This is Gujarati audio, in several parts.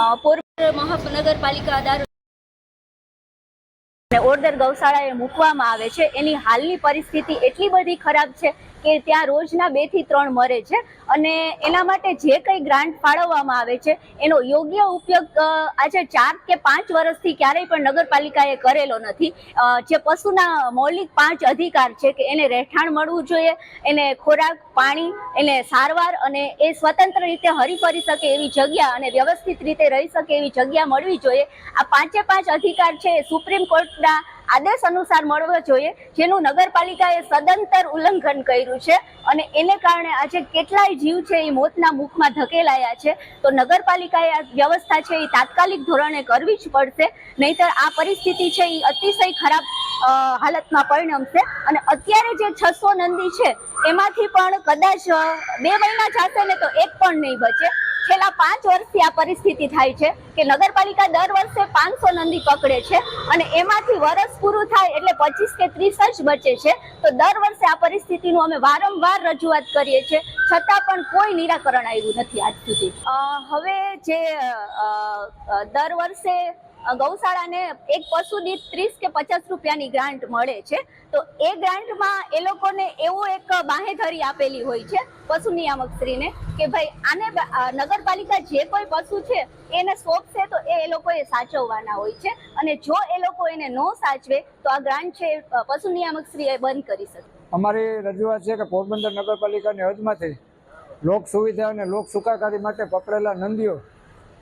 પોરબંદર મહાનગરપાલિકા દારૂ ઓર્ડર ગૌશાળાએ મૂકવામાં આવે છે. એની હાલની પરિસ્થિતિ એટલી બધી ખરાબ છે કે ત્યાં રોજના બેથી ત્રણ મરે છે અને એના માટે જે કંઈ ગ્રાન્ટ ફાળવવામાં આવે છે, એનો યોગ્ય ઉપયોગ આજે ચાર કે પાંચ વર્ષથી ક્યારેય પણ નગરપાલિકાએ કરેલો નથી. જે પશુના મૌલિક પાંચ અધિકાર છે કે એને રહેઠાણ મળવું જોઈએ, એને ખોરાક, પાણી, એને સારવાર અને એ સ્વતંત્ર રીતે હરીફરી શકે એવી જગ્યા અને વ્યવસ્થિત રીતે રહી શકે એવી જગ્યા મળવી જોઈએ. આ પાંચે પાંચ અધિકાર છે સુપ્રીમ કોર્ટના આદેશ અનુસાર મળવો જોઈએ, જેનું નગરપાલિકાએ સદંતર ઉલ્લંઘન કર્યું છે અને એને કારણે આજે કેટલાય જીવ છે એ મોતના મુખમાં ધકેલાયા છે. તો નગરપાલિકાએ આ વ્યવસ્થા છે એ તાત્કાલિક ધોરણે કરવી જ પડશે, નહીતર આ પરિસ્થિતિ છે એ અતિશય ખરાબ હાલતમાં પરિણમશે. અને અત્યારે જે છસો નંદી છે, એમાંથી પણ કદાચ બે મહિના જશે ને તો એક પણ નહીં બચે. છેલ્લા પાંચ વર્ષથી આ પરિસ્થિતિ થાય છે કે નગરપાલિકા દર વર્ષે પાંચસો નંદી પકડે છે અને એમાંથી વર્ષ પૂરું થાય એટલે પચીસ કે ત્રીસ જ બચે છે. તો દર વર્ષે આ પરિસ્થિતિનું અમે વારંવાર રજૂઆત કરીએ છીએ. છતાં પણ કોઈ નિરાકરણ આવ્યું નથી આજ સુધી. હવે જે દર વર્ષે ગૌશાળાને એક પશુ દીઠ ત્રીસ કે પચાસ રૂપિયાની ગ્રાન્ટ મળે છે. તો એ ગ્રાન્ટમાં એ લોકોને એવો એક બાહેધરી આપેલી હોય છે પશુ નિયામક શ્રીને કે ભાઈ આને નગરપાલિકા જે કોઈ પશુ છે એને સોંપશે તો એ લોકોએ સાચવવાના હોય છે. અને જો એ લોકો એને ન સાચવે તો આ ગ્રાન્ટ છે પશુ નિયામક શ્રી એ બંધ કરી શકે. અમારી રજૂઆત છે કે પોરબંદર નગરપાલિકાની હદમાંથી લોક સુવિધા અને લોક સુખાકારી માટે પકડેલા નંદીઓ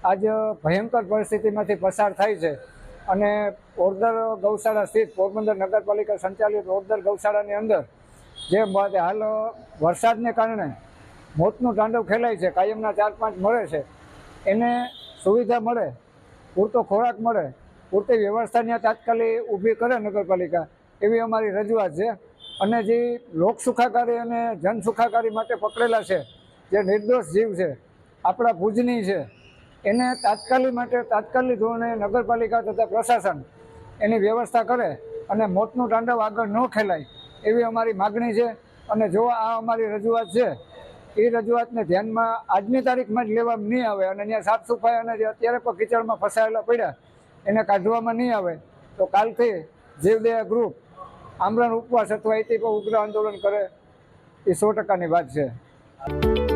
આજ ભયંકર પરિસ્થિતિમાંથી પસાર થાય છે. અને ઓરદર ગૌશાળા સ્થિત પોરબંદર નગરપાલિકા સંચાલિત ઓરદર ગૌશાળાની અંદર જે હાલ વરસાદને કારણે મોતનું તાંડવ ખેલાય છે, કાયમના ચાર પાંચ મળે છે. એને સુવિધા મળે, પૂરતો ખોરાક મળે, પૂરતી વ્યવસ્થા ત્યાં તાત્કાલિક ઊભી કરે નગરપાલિકા, એવી અમારી રજૂઆત છે. અને જે લોક સુખાકારી અને જન સુખાકારી માટે પકડેલા છે, જે નિર્દોષ જીવ છે, આપણા ભુજની છે એને તાત્કાલિક માટે તાત્કાલિક ધોરણે નગરપાલિકા તથા પ્રશાસન એની વ્યવસ્થા કરે અને મોતનું તાંડવ આગળ ન ખેલાય એવી અમારી માગણી છે. અને જો આ અમારી રજૂઆત છે, એ રજૂઆતને ધ્યાનમાં આજની તારીખમાં જ લેવામાં નહીં આવે અને ત્યાં સાફ સફાઈ અને જે અત્યારે પણ કિચડમાં ફસાયેલા પડ્યા, એને કાઢવામાં નહીં આવે, તો કાલથી જીવદયા ગ્રુપ આમરણ ઉપવાસ અથવા એથી ઉગ્ર આંદોલન કરે, એ સો ટકાની વાત છે.